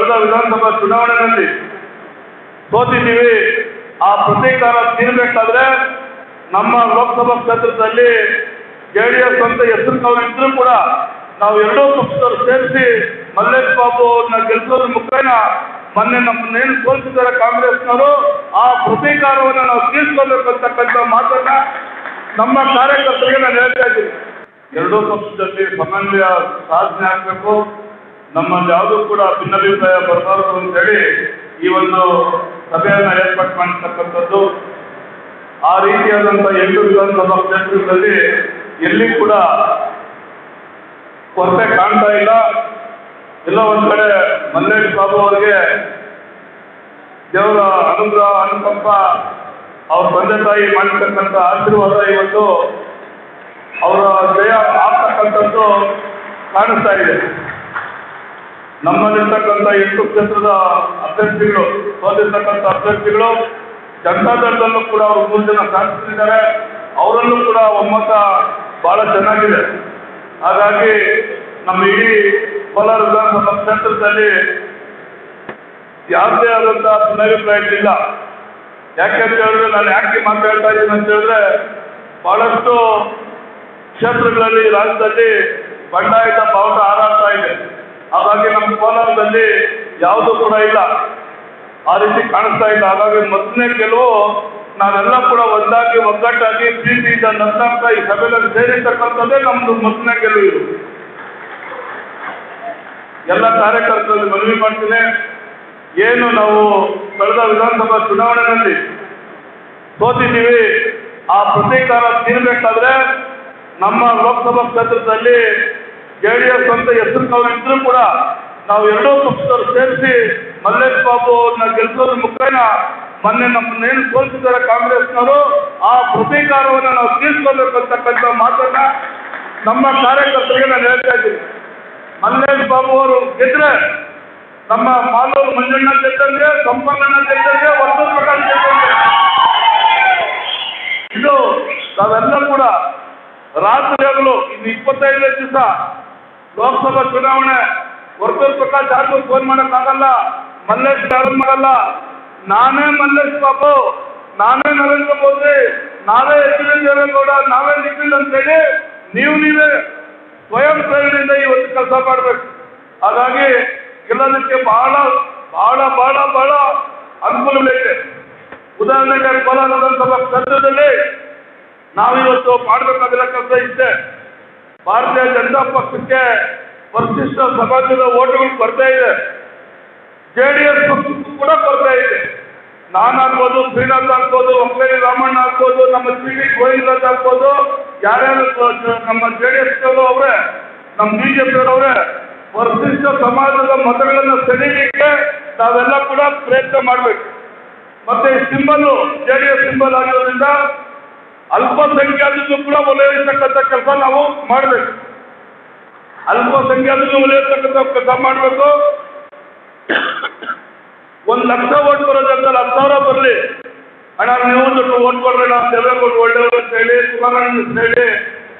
ಕಳೆದ ವಿಧಾನಸಭಾ ಚುನಾವಣೆಯಲ್ಲಿ ಸೋತಿದ್ದೀವಿ. ಆ ಪ್ರತೀಕಾರ ತೀರ್ಬೇಕಾದ್ರೆ ನಮ್ಮ ಲೋಕಸಭಾ ಕ್ಷೇತ್ರದಲ್ಲಿ ಜೆ ಡಿ ಎಸ್ ಅಂತ ಹೆಸರು ಇದ್ರೂ ಕೂಡ ನಾವು ಎರಡೂ ಪಕ್ಷದವರು ಸೇರಿಸಿ ಮಲ್ಲೇಶ್ ಬಾಬು ಅವ್ರನ್ನ ಗೆಲ್ಲಿಸೋದ್ರ ಮುಖೇನ ಮೊನ್ನೆ ನಮ್ಮನ್ನೇನು ಸೋಲಿಸಿದ್ದಾರೆ ಕಾಂಗ್ರೆಸ್ನವರು, ಆ ಪ್ರತೀಕಾರವನ್ನು ನಾವು ತೀರ್ಸ್ಕೋಬೇಕಂತಕ್ಕಂಥ ಮಾತನ್ನ ನಮ್ಮ ಕಾರ್ಯಕರ್ತರಿಗೆ ನಾನು ಹೇಳ್ತಾ ಇದ್ದೀನಿ. ಎರಡೂ ಪಕ್ಷದಲ್ಲಿ ಸಮನ್ವಯ ಸಾಧನೆ ಆಗಬೇಕು. ನಮ್ಮಲ್ಲಿ ಯಾವುದೂ ಕೂಡ ಭಿನ್ನಾಭಿಪ್ರಾಯ ಬರಬಾರದು ಅಂತೇಳಿ ಈ ಒಂದು ಸಭೆಯನ್ನು ಏರ್ಪಾಟ್ ಮಾಡಿರ್ತಕ್ಕಂಥದ್ದು ಆ ರೀತಿಯಾದಂಥ ಎಂಟು ವಿಧಾನಸಭಾ ಕ್ಷೇತ್ರಗಳಲ್ಲಿ ಎಲ್ಲಿ ಕೂಡ ಕೊರತೆ ಕಾಣ್ತಾ ಇಲ್ಲ. ಎಲ್ಲ ಒಂದ್ ಕಡೆ ಮಲ್ಲೇಶ್ ಬಾಬು ಅವರಿಗೆ ದೇವರ ಅನುಗ್ರಹ, ಅನುಕಂಪ ಅವ್ರ ತಂದೆ ತಾಯಿ ಮಾಡಿರ್ತಕ್ಕಂಥ ಆಶೀರ್ವಾದ ಇವತ್ತು ಅವರ ಜಯ ಆಗ್ತಕ್ಕಂಥದ್ದು ಕಾಣಿಸ್ತಾ ಇದೆ. ನಮ್ಮಲ್ಲಿರ್ತಕ್ಕಂಥ ಎಂಟು ಕ್ಷೇತ್ರದ ಅಭ್ಯರ್ಥಿಗಳು, ಸೋತಿರ್ತಕ್ಕಂಥ ಅಭ್ಯರ್ಥಿಗಳು ಜನತಾದಳದಲ್ಲೂ ಕೂಡ ಅವರು ಮೂರು ಜನ ಶಾಸಕರಿದ್ದಾರೆ ಅವರಲ್ಲೂ ಕೂಡ ಒಮ್ಮತ ಬಹಳ ಚೆನ್ನಾಗಿದೆ. ಹಾಗಾಗಿ ನಮ್ಮ ಇಡೀ ಕೋಲಾರ ವಿಧಾನಸಭಾ ಕ್ಷೇತ್ರದಲ್ಲಿ ಯಾವುದೇ ಆದಂತಹ ಇಲ್ಲ ಯಾಕೆ ಅಂತ ಹೇಳಿದ್ರೆ ನಾನು ಯಾಕೆ ಮಾತಾಡ್ತಾ ಇದ್ದೀನಿ ಅಂತ ಹೇಳಿದ್ರೆ ಬಹಳಷ್ಟು ಕ್ಷೇತ್ರಗಳಲ್ಲಿ ರಾಜ್ಯದಲ್ಲಿ ಬಂಡಾಯದ ಬಾವುಟ ಹಾರಾಡ್ತಾ ಇದೆ. ಹಾಗಾಗಿ ನಮ್ಮ ಕೋಲಾರದಲ್ಲಿ ಯಾವುದೂ ಕೂಡ ಇಲ್ಲ. ಆ ರೀತಿ ಕಾಣಿಸ್ತಾ ಇಲ್ಲ. ಹಾಗಾಗಿ ಮೊದಲನೇ ಗೆಲುವು ನಾವೆಲ್ಲ ಕೂಡ ಒಂದಾಗಿ ಒಗ್ಗಟ್ಟಾಗಿ ಪ್ರೀತಿಯಿಂದ ನಂತಾಗ್ತಾ ಈ ಸಭೆಯಲ್ಲಿ ಸೇರಿರ್ತಕ್ಕಂಥದ್ದೇ ನಮ್ದು ಮೊದಲನೇ ಗೆಲುವು ಇದು. ಎಲ್ಲ ಕಾರ್ಯಕರ್ತರಲ್ಲಿ ಮನವಿ ಮಾಡ್ತೀನಿ. ಏನು ನಾವು ಕಳೆದ ವಿಧಾನಸಭಾ ಚುನಾವಣೆಯಲ್ಲಿ ಸೋತಿದ್ದೀವಿ. ಆ ಪ್ರತೀಕಾರ ತೀರ್ಬೇಕಾದ್ರೆ ನಮ್ಮ ಲೋಕಸಭಾ ಕ್ಷೇತ್ರದಲ್ಲಿ ಜೆ ಡಿ ಎಸ್ ಅಂತ ಹೆಸರಿನವ್ರು ಇದ್ರೂ ಕೂಡ ನಾವು ಎರಡೂ ಪಕ್ಷದವ್ರು ಸೇರಿಸಿ ಮಲ್ಲೇಶ್ ಬಾಬು ಅವ್ರನ್ನ ಗೆಲ್ಲಿಸೋದ್ರ ಮುಖೇನ ಮೊನ್ನೆ ನಮ್ಮನ್ನೇನು ಸೋಲಿಸಿದ್ದಾರೆ ಕಾಂಗ್ರೆಸ್ನವರು ಆ ಪ್ರತೀಕಾರವನ್ನು ನಾವು ತೀರ್ಸ್ಕೋಬೇಕಂತಕ್ಕಂಥ ಮಾತನ್ನ ನಮ್ಮ ಕಾರ್ಯಕರ್ತರಿಗೆ ನಾನು ಹೇಳ್ತಾ ಇದ್ದೀನಿ ಮಲ್ಲೇಶ್ ಬಾಬು ಅವರು ಗೆದ್ರೆ ನಮ್ಮ ಮಾಲೂರು ಮಂಜಣ್ಣ ಗೆದ್ದಂಗೆ ಸಂಪಂಗಣ್ಣ ಗೆದ್ದಂಗೆ ವರ್ತೂರು ಪ್ರಕಾಶ್ ಗೆದ್ದಂಗೆ ಇದು ನಾವೆಲ್ಲ ಕೂಡ ರಾತ್ರಿ ಹಗಲು ಇನ್ನು ಇಪ್ಪತ್ತೈದನೇ ದಿವಸ ಲೋಕಸಭಾ ಚುನಾವಣೆ ವರ್ತೂರ್ ಪ್ರಕಾಶ್ ಯಾರಿಗೂ ಫೋನ್ ಮಾಡೋಕ್ಕಾಗಲ್ಲ. ಮಲ್ಲೇಶ್ ಯಾರು ಮಾಡಲ್ಲ. ನಾನೇ ಮಲ್ಲೇಶ್ ಬಾಬು. ನಾನೇ ನರೇಂದ್ರ ಮೋದಿ. ನಾವೇ ಎಚ್ ಡಿ ದೇವೇಗೌಡ, ನಾವೇ ನಿಖಿಲ್ ಅಂತೇಳಿ ನೀವು ನೀವೇ ಸ್ವಯಂ ಪ್ರೇರಣೆಯಿಂದ ಇವತ್ತು ಕೆಲಸ ಮಾಡಬೇಕು. ಹಾಗಾಗಿ ಕೆಲಸಕ್ಕೆ ಬಹಳ ಬಹಳ ಬಹಳ ಬಹಳ ಅನುಕೂಲಗಳಿದೆ ಉದಾಹರಣೆಗೆ ಕೋಲಾರ ವಿಧಾನಸಭಾ ಕ್ಷೇತ್ರದಲ್ಲಿ ನಾವಿವತ್ತು ಮಾಡಬೇಕಾಗಿರೋ ಕೆಲಸ ಇಷ್ಟೇ. ಭಾರತೀಯ ಜನತಾ ಪಕ್ಷಕ್ಕೆ ಪರಿಶಿಷ್ಟ ಸಮಾಜದ ಓಟುಗಳು ಬರ್ತಾ ಇದೆ. ಜೆ ಡಿ ಎಸ್ ಪಕ್ಷಕ್ಕೂ ಕೂಡ ಬರ್ತಾ ಇದೆ. ನಾನಾಗ್ಬೋದು ಶ್ರೀನಾಥ್ ಆಗ್ಬೋದು ಒಕ್ಕಲಿ ರಾಮಣ್ಣ ಆಗ್ಬೋದು, ನಮ್ಮ ಸಿ ಡಿ ಗೋವಿಂದರಾಜ್ ಆಗ್ಬೋದು, ಯಾರ್ಯಾರು ನಮ್ಮ ಜೆ ಡಿ ಎಸ್ ಅವರೇ, ನಮ್ಮ ಬಿ ಜೆ ಅವರೇ ಪರಿಶಿಷ್ಟ ಸಮಾಜದ ಮತಗಳನ್ನು ಸೆಳೀಲಿಕ್ಕೆ ನಾವೆಲ್ಲ ಕೂಡ ಪ್ರಯತ್ನ ಮಾಡಬೇಕು. ಮತ್ತೆ ಈ symbol J D S symbol ಆಗಿರೋದ್ರಿಂದ ಅಲ್ಪಸಂಖ್ಯಾತರಿಗೂ ಕೂಡ ಒಲೆಯಿರ್ತಕ್ಕಂಥ ಕೆಲಸ ನಾವು ಮಾಡಬೇಕು. ಅಲ್ಪಸಂಖ್ಯಾತರಿಗೂ ಒಲಿಯತಕ್ಕಂಥ ಕೆಲಸ ಮಾಡಬೇಕು. ಒಂದು ಲಕ್ಷ ಓಟ್ ಬರೋದಂತಲ್ಲ ಹತ್ತು ಸಾವಿರ ಬರಲಿ. ಅಣ್ಣ, ನೀವು ದುಡ್ಡು ಓಟ್ ಕೊಡ್ರಿ ನಾವು ದೇವೇಗೌಡ ಒಳ್ಳೆಯವರು ಅಂತ ಹೇಳಿ ಸುಧಾರಣೆ ಅಂತ ಹೇಳಿ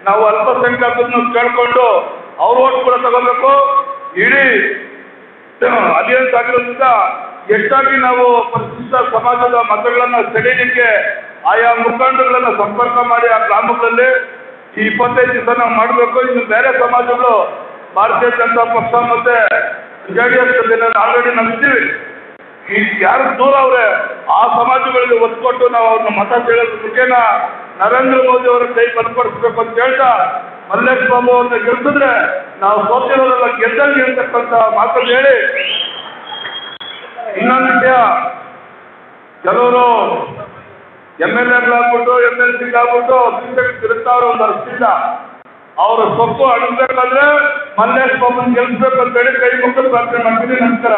ನಾವು ಅಲ್ಪಸಂಖ್ಯಾತರನ್ನು ಕೇಳ್ಕೊಂಡು ಅವ್ರ ಓಟ್ ಕೂಡ ತಗೋಬೇಕು. ಇಡೀ ಅಲಿಯನ್ಸ್ ಆಗಿರೋದ್ರಿಂದ ಹೆಚ್ಚಾಗಿ ನಾವು ಪರಿಶಿಷ್ಟ ಸಮಾಜದ ಮತಗಳನ್ನು ಸೆಳೀಲಿಕ್ಕೆ ಆಯಾ ಮುಖಂಡಗಳನ್ನ ಸಂಪರ್ಕ ಮಾಡಿ ಆ ಗ್ರಾಮಗಳಲ್ಲಿ ಈ ಇಪ್ಪತ್ತೈದು ದಿವಸ ನಾವು ಮಾಡಬೇಕು. ಇನ್ನು ಬೇರೆ ಸಮಾಜಗಳು, ಭಾರತೀಯ ಜನತಾ ಪಕ್ಷ ಮತ್ತೆ ಜೆ ಡಿ ಎಸ್ ಆಲ್ರೆಡಿ ನಂಬಿದ್ದೀವಿ ಈಗ ಯಾರು ದೂರ ಅವ್ರೆ, ಆ ಸಮಾಜಗಳಿಗೆ ಒತ್ತು ಕೊಟ್ಟು ನಾವು ಅವ್ರನ್ನ ಮತ ಕೇಳೋದ್ರ ಮುಖೇನ ನರೇಂದ್ರ ಮೋದಿ ಅವರ ಕೈ ಬಲಪಡಿಸ್ಬೇಕು ಅಂತ ಹೇಳ್ತಾ ಮಲ್ಲೇಶ್ ಬಾಬು ಅವ್ರನ್ನ ಗೆಲ್ಸಿದ್ರೆ ನಾವು ಸೋತಿರೋದೆಲ್ಲ ಗೆದ್ದಲ್ಲಿ ಅಂತಕ್ಕಂಥ ಮಾತನ್ನು ಹೇಳಿ. ಇನ್ನೊಂದು ವಿಷಯ, ಕೆಲವರು ಎಂ ಎಲ್ ಎಗಳಾಗ್ಬಿಟ್ಟು ಎಂ ಎಲ್ ಸಿಗಾಗ್ಬಿಟ್ಟು ಬಿಜೆಪಿ ತಿರುಗ್ತಾವ್ರೆ ಒಂದು ಅರ್ಥಿಲ್ಲ ಅವರ ಸೊಪ್ಪು ಅಳಿಸ್ಬೇಕಂದ್ರೆ ಮಲ್ಲೇಶ್ ಬಾಬುನ್ ಗೆಲ್ಸ್ಬೇಕು ಅಂತ ಹೇಳಿ ಕೈ ಮುಖ ಪ್ರಾರ್ಥನೆ ಮಾಡ್ತೀನಿ, ನಮಸ್ಕಾರ.